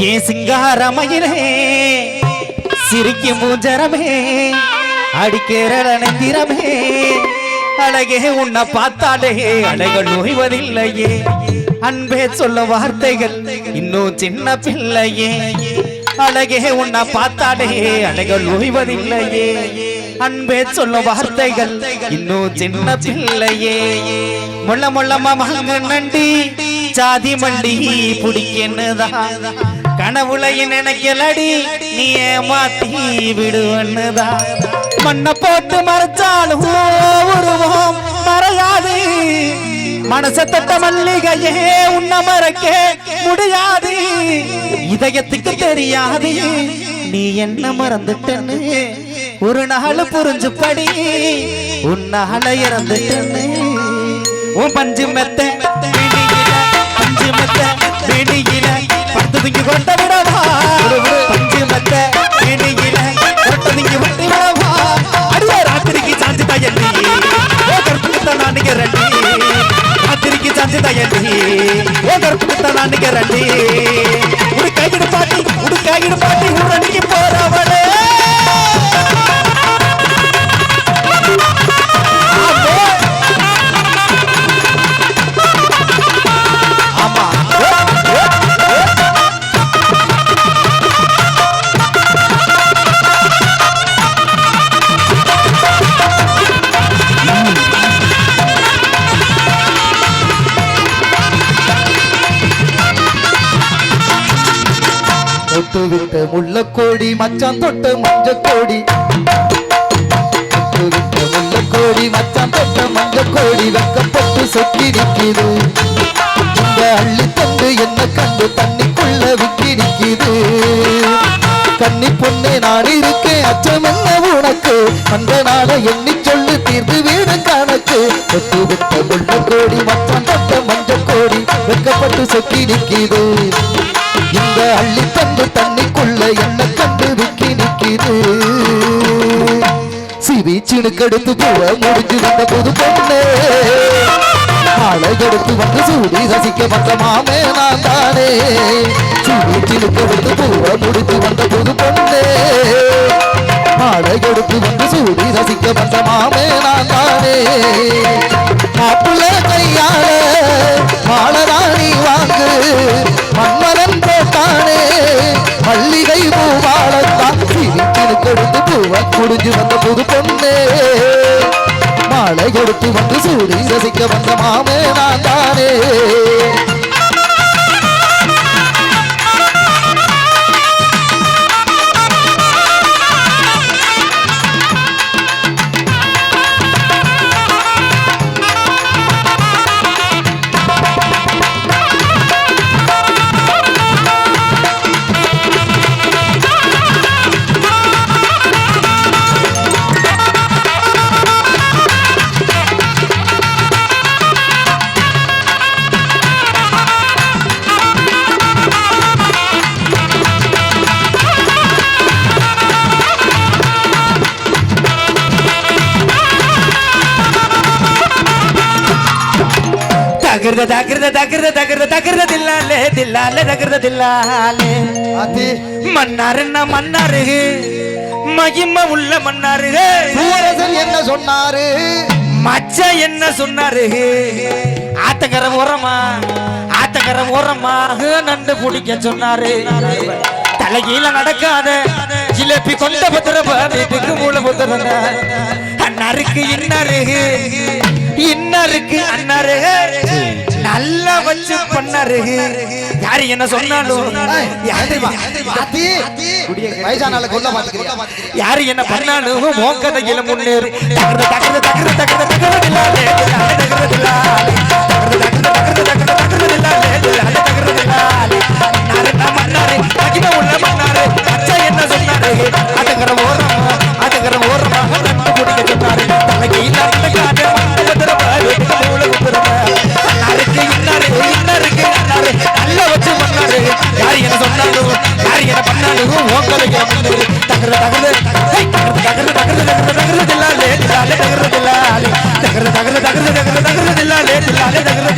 ஏ ஆரமையிலே சிரிக்கும் மூஞ்சரமே அடிக்கிற நந்திரமே அழகே உன்னை பார்த்தாலே அலைகள் ஓய்வதில்லையே அன்பே சொல்ல வார்த்தைகள் இன்னும் சின்ன பிள்ளையே. அழகே உன்னை பார்த்தாலே அலைகள் ஓய்வதில்லையே அன்பே சொல்ல வார்த்தைகள் இன்னும் சின்ன பிள்ளையே. முள்ள முள்ளமா மகங்க நண்டி சாதி மண்டி பிடிக்கன்னுதான் கனவுலைய நினைக்கலடி நீ ஏமாத்தி விடுவன்னுதான் மண்ணை போட்டு மறைச்சாலும் உருவம் மறையாது. மனச தொட்ட மல்லிகையே உன்ன மறக்க முடியாது. இதயத்துக்கு தெரியாது நீ என்ன மறந்துட்டன்னு. ஒரு நாள் புரிஞ்சு படி உன்னால இறந்துட்டன்னு. உன் பஞ்சு மெத்த பஞ்சு மெத்த படுத்ததுங்க கொண்ட விடவா? பஞ்சு மெத்த பிடியில கொட்டதுங்க கொண்டு விடவா? அடியே ராத்திரிக்கு சாஞ்சு தயண்டி ஓ கருப்புக்கு நான் நிக்கிறண்டி ராத்திரிக்கு சாஞ்சு தயண்டி ஓ கருப்புக்கு நான் நிக்கிறண்டி உடு கையிடு பாட்டி உடு கையிடு பாட்டி போறவளே. தொட்டு விட்ட முள்ளக்கோடி மச்சான் தொட்ட மஞ்சக்கோடி தொட்டு விட்ட முள்ளக்கோடி மச்சான் தொட்ட மஞ்சக்கோடி வெக்கப்பட்டு சொக்கி நிற்கிது. இந்த அள்ளி தந்து என்ன கண்டு தண்ணிக்குள்ள விக்கி நிற்கிது. கன்னி பொண்ணே நான் இருக்கேன் அச்சம் என்ன உனக்கு? அந்த நாளை எண்ணி சொல்லு தீர்ந்து வீடு கணக்கு. தொட்டு விட்ட முள்ளக்கோடி மச்சான் தொட்ட மஞ்சக்கோடி வெக்கப்பட்டு சொக்கி நிற்கிது. இந்த அள்ளி தந்து தண்ணிக்குள்ள என்ன கண்டு விக்கி நிக்கிது? சிவி கெடுத்து பூவ முடிஞ்சு வந்த புது பொண்ணு. ஆளை எடுத்து வந்து சூடி ரசிக்க வந்த மாமே நான் தானே. சிவி கெடுத்து பூவ முடிஞ்சு வந்த புது பொண்ணு. ஆளை எடுத்து வந்து சூடி ரசிக்க வந்த மாமே நான் தானே. மாப்பிள்ள கையால மாலராணி வாங்கு மன்ன சிரிப்பினு கொடுத்து பூவ குடிஞ்சு வந்த புது பொண்ணே. மாலை கொடுத்து வந்து சூடி ரசிக்க வந்த மாமே நான் தானே. தகிர்த தகிர்த தகிர்த தகிர்த தகிர்த தில்லாலே தில்லாலே தகிர்த தில்லாலே. அது மன்னாருன்னா மன்னாரு. மகிம உள்ள மன்னாரு. என்ன சொன்னாரு? மச்ச என்ன சொன்னாரு? ஆத்தக்கர ஓரமா ஆத்தக்கர ஓரமா நண்டு பிடிக்க சொன்னாரு. தலைகீழ நடக்காத ஜிலேபி கொண்ட பத்திர வீட்டுக்கு மூல புத்திர அண்ணாருக்கு இன்னாரு. இன்னாருக்கு அண்ணாரு நல்லா வச்சு பண்ணாரு யாரு என்ன சொன்னாலும் யாரு என்ன பண்ணாலும் மோக்கதையில முன்னேறு தகர்ந்து தகர்ந்து தகர்ந்து தகர்ந்து தகர்ந்து தகர்றதில்ல லே தில்லாலே தகர்றதில்ல தகர்ற தகர்ற தகர்ற தகர்ற தகர்றதில்ல லே தில்லாலே தகர்ற